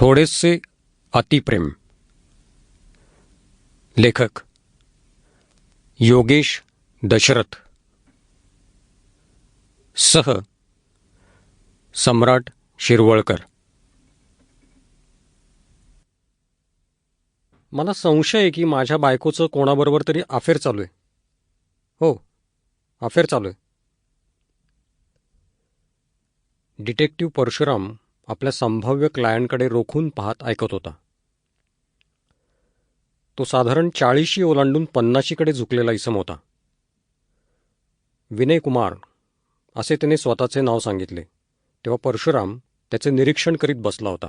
थोडेसे अतिप्रेम. लेखक योगेश दशरथ. सह सम्राट शिरवळकर. मला संशय आहे की माझ्या बायकोचं कोणाबरोबर तरी अफेअर चालू आहे. हो अफेअर चालू आहे. डिटेक्टिव्ह परशुराम आपल्या संभाव्य क्लायंटकडे रोखून पाहत ऐकत होता. तो साधारण चाळीशी ओलांडून पन्नाशीकडे झुकलेला इसम होता. विनय कुमार असे त्याने स्वतःचे नाव सांगितले. तेव्हा परशुराम त्याचे निरीक्षण करीत बसला होता.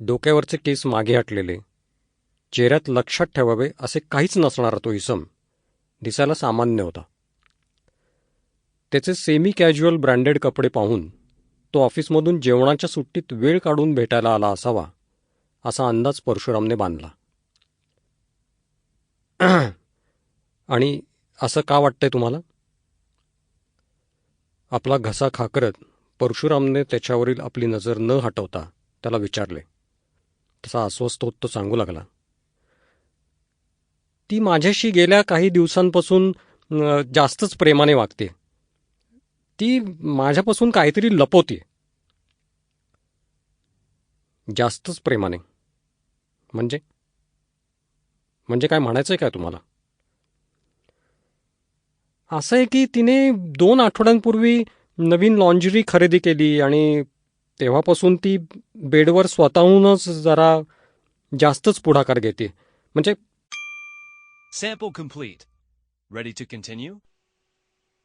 डोक्यावरचे केस मागे हटलेले चेहऱ्यात लक्षात ठेवावे असे काहीच नसणारा तो इसम दिसायला सामान्य होता. त्याचे सेमी कॅज्युअल ब्रँडेड कपडे पाहून तो ऑफिसमधून जेवणाच्या सुट्टीत वेळ काढून भेटायला आला असावा असा अंदाज परशुरामने बांधला. आणि असं का वाटतंय तुम्हाला? आपला घसा खाकरत परशुरामने त्याच्यावरील आपली नजर न हटवता त्याला विचारले. तसा अस्वस्थ होत तो सांगू लागला. ती माझ्याशी गेल्या काही दिवसांपासून जास्तच प्रेमाने वागते. ती माझ्यापासून काहीतरी लपवते जास्तच प्रेमाने. म्हणजे? म्हणजे काय म्हणायचंय काय तुम्हाला? असं आहे की तिने दोन आठवड्यांपूर्वी नवीन लॉन्जरी खरेदी केली आणि तेव्हापासून ती बेडवर स्वतःहूनच जरा जास्तच पुढाकार घेते. म्हणजे?